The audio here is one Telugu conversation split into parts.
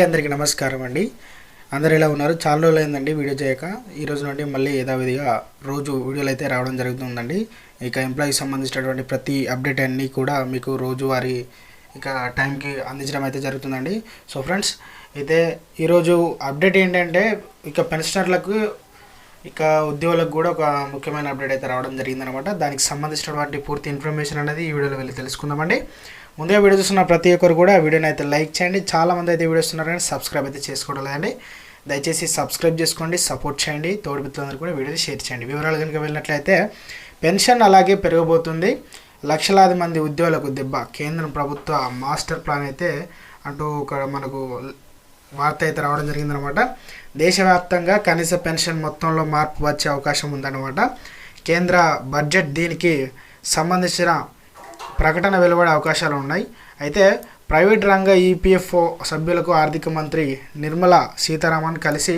అందరికీ నమస్కారం అండి. అందరు ఎలా ఉన్నారు? చాలా రోజులు అయిందండి వీడియో చేయక. ఈ రోజు నుండి మళ్ళీ యథావిధిగా రోజు వీడియోలు అయితే రావడం జరుగుతుందండి. ఇక ఎంప్లాయీకి సంబంధించినటువంటి ప్రతి అప్డేట్ అన్నీ కూడా మీకు రోజువారీ ఇక టైంకి అందించడం అయితే జరుగుతుందండి. సో ఫ్రెండ్స్ అయితే ఈరోజు అప్డేట్ ఏంటంటే ఇక పెన్షనర్లకు ఇక ఉద్యోగులకు కూడా ఒక ముఖ్యమైన అప్డేట్ అయితే రావడం జరిగిందనమాట దానికి సంబంధించినటువంటి పూర్తి ఇన్ఫర్మేషన్ అనేది ఈ వీడియోలో వెళ్ళి తెలుసుకుందామండి. ముందుగా వీడియో చూస్తున్న ప్రతి ఒక్కరు కూడా వీడియోని అయితే లైక్ చేయండి. చాలా మంది అయితే వీడియో చూస్తున్నారు కానీ సబ్స్క్రైబ్ అయితే చేసుకోవడం లేదండి. దయచేసి సబ్స్క్రైబ్ చేసుకోండి సపోర్ట్ చేయండి. తోడు మిత్రులందరూ కూడా వీడియోని షేర్ చేయండి. వివరాలు కనుక వెళ్ళినట్లయితే పెన్షన్ అలాగే పెరగబోతుంది. లక్షలాది మంది ఉద్యోగులకు దెబ్బ. కేంద్ర ప్రభుత్వ మాస్టర్ ప్లాన్ అయితే అంటూ ఒక మనకు వార్త అయితే రావడం జరిగిందనమాట. దేశవ్యాప్తంగా కనీస పెన్షన్ మొత్తంలో మార్పు వచ్చే అవకాశం ఉందన్నమాట కేంద్ర బడ్జెట్ దీనికి సంబంధించిన ప్రకటన వెలువడే అవకాశాలు ఉన్నాయి. అయితే ప్రైవేట్ రంగ ఈపీఎఫ్ఓ సభ్యులకు ఆర్థిక మంత్రి నిర్మలా సీతారామన్ కలిసి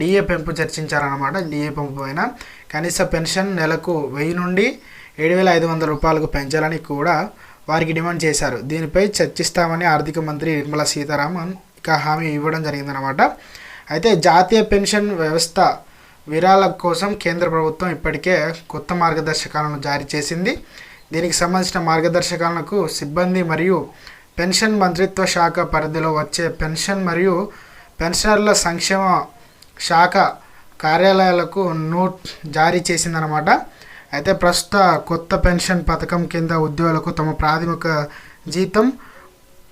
డిఏ పెంపు చర్చించారన్నమాట. డిఏ పెంపు పైన కనీస పెన్షన్ నెలకు వెయ్యి నుండి ఏడు వేల ఐదు వందల రూపాయలకు పెంచాలని కూడా వారికి డిమాండ్ చేశారు. దీనిపై చర్చిస్తామని ఆర్థిక మంత్రి నిర్మలా సీతారామన్ ఇక హామీ ఇవ్వడం జరిగిందనమాట అయితే జాతీయ పెన్షన్ వ్యవస్థ విరాళ కోసం కేంద్ర ప్రభుత్వం ఇప్పటికే కొత్త మార్గదర్శకాలను జారీ చేసింది. దీనికి సంబంధించిన మార్గదర్శకాలకు సిబ్బంది మరియు పెన్షన్ మంత్రిత్వ శాఖ పరిధిలో వచ్చే పెన్షన్ మరియు పెన్షనర్ల సంక్షేమ శాఖ కార్యాలయాలకు నోట్ జారీ చేసిందనమాట అయితే ప్రస్తుత కొత్త పెన్షన్ పథకం కింద ఉద్యోగులకు తమ ప్రాథమిక జీతం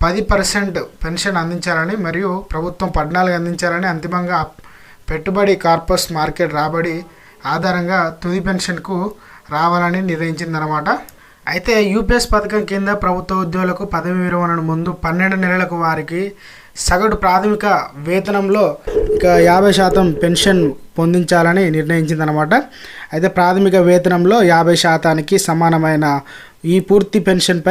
పది పర్సెంట్ పెన్షన్ అందించాలని మరియు ప్రభుత్వం పద్నాలుగు అందించాలని అంతిమంగా పెట్టుబడి కార్పస్ మార్కెట్ రాబడి ఆధారంగా తుది పెన్షన్కు రావాలని నిర్ణయించిందనమాట అయితే యూపీఎస్ పథకం కింద ప్రభుత్వ ఉద్యోగులకు పదవి విరమణ ముందు పన్నెండు నెలలకు వారికి సగటు ప్రాథమిక వేతనంలో ఇక యాభై శాతం పెన్షన్ పొందించాలని నిర్ణయించిందనమాట అయితే ప్రాథమిక వేతనంలో యాభై శాతానికి సమానమైన ఈ పూర్తి పెన్షన్పై